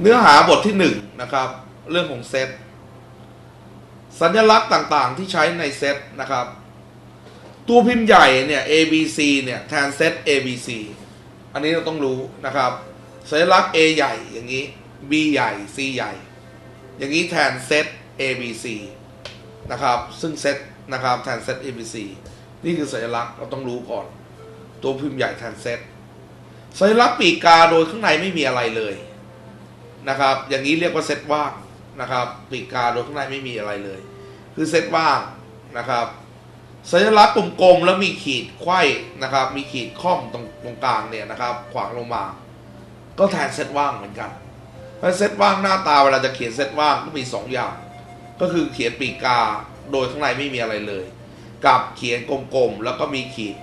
เนื้อหาบทที่หนึ่งนะครับ เรื่องของเซตสัญลักษณ์ต่างๆ ที่ใช้ในเซตนะครับ ตัวพิมพ์ใหญ่เนี่ย A B C เนี่ยแทนเซต A B C อันนี้เราต้องรู้นะครับ สัญลักษณ์ A ใหญ่อย่างนี้ B ใหญ่ C ใหญ่ อย่างนี้แทนเซต A B C นะครับซึ่งเซตนะครับแทนเซต A B C นี่คือสัญลักษณ์เราต้องรู้ก่อน ตัวพิมพ์ใหญ่แทนเซตสัญลักษณ์ปีกกาโดยข้างในไม่มีอะไรเลย นะครับ อย่างนี้เรียกว่าเซตว่างนะครับปีกกาโดยข้างในไม่มีอะไรเลย คือเซตว่างนะครับ สัญลักษณ์กลมๆแล้วมีขีดไข้นะครับ มีขีดค่อมตรงตรงกลางเนี่ยนะครับ ขวางลงมา ก็แทนเซตว่างเหมือนกันเพราะเซตว่างหน้าตาเวลาจะเขียนเซตว่างก็มีสองอย่าง ก็คือเขียนปีกกาโดยข้างในไม่มีอะไรเลย กับเขียนกลมๆแล้วก็มีขีด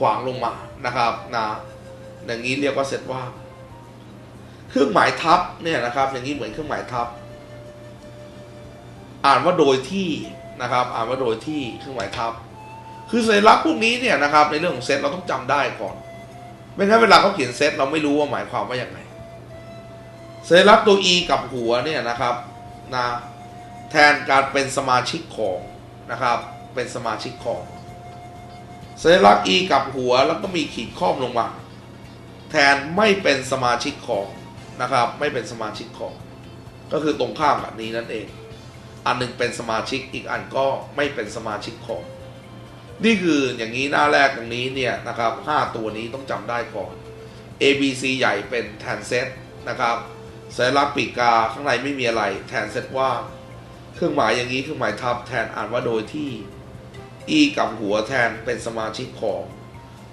ขวางลงมานะครับนะอย่างนี้เรียกว่าเซตว่าง เครื่องหมายทับเนี่ยนะครับ อย่างนี้เหมือนเครื่องหมายทับ อ่านว่าโดยที่นะครับ อ่านว่าโดยที่เครื่องหมายทับ คือสัญลักษณ์พวกนี้เนี่ยนะครับ ในเรื่องของเซตเราต้องจำได้ก่อนไม่งั้นเวลาเขาเขียนเซตเราไม่รู้ว่าหมายความว่าอย่างไรสัญลักษณ์ตัว e กับหัวเนี่ยนะครับนะแทนการเป็นสมาชิกของนะครับ เป็นสมาชิกของสัญลักษณ์ e กับหัวแล้วก็มีขีดข้อมลงมา แทนไม่เป็นสมาชิกของ นะครับ ไม่เป็นสมาชิกของ ก็คือตรงข้ามกับนี้นั่นเอง อันหนึงเป็นสมาชิกอีกอันก็ไม่เป็นสมาชิกของ นี่คืออย่างนี้หน้าแรกตรงนี้เนี่ยนะครับ5ตัวนี้ต้องจำได้ก่อน A B C ใหญ่เป็นแทนเซตนะครับสัญลักษณ์ปีกาข้างในไม่มีอะไร แทนเซตว่างเครื่องหมายอย่างนี้เครื่องหมายทับแทนอ่านว่าโดยที่ E กับหัวแทนเป็นสมาชิกของ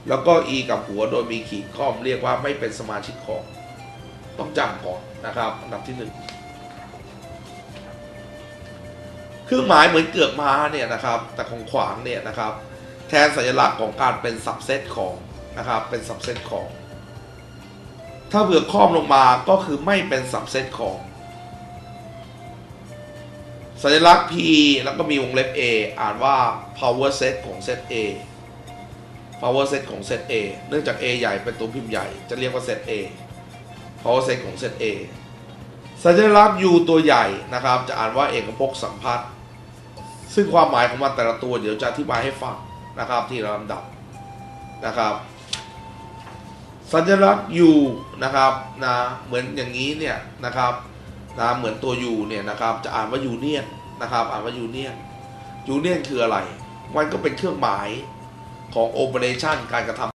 แล้วก็ E กับหัวโดยมีขีดข้อมเรียกว่าไม่เป็นสมาชิกของ ต้องจำก่อนนะครับอันดับที่หนึ่งเครื่องหมายเหมือนเกือกม้าเนี่ยนะครับแต่ของขวางเนี่ยนะครับแทนสัญลักษณ์ของการเป็นสับเซตของนะครับเป็นสับเซตของ ถ้าเบือกข้อมลงมาก็คือไม่เป็นสับเซตของ สัญลักษณ์ P แล้วก็มีวงเล็บ A อ่านว่า power set ของเซต A power set ของเซต A เนื่องจาก A ใหญ่เป็นตัวพิมพ์ใหญ่จะเรียกว่า เซต A power set ของเซต A สัญลักษณ์ U ตัวใหญ่นะครับ จะอ่านว่าเอกภพสัมพัทธ์ซึ่งความหมายของมันแต่ละตัวเดี๋ยวจะอธิบายให้ฟังนะครับที่ลำดับนะครับ สัญลักษณ์ U นะครับนะเหมือนอย่างนี้เนี่ยนะครับนะเหมือนตัว U เนี่ยนะครับจะอ่านว่ายูเนียนนะครับอ่านว่ายูเนียนยูเนียนคืออะไร มันก็เป็นเครื่องหมายของโอเปอเรชันการกระทำ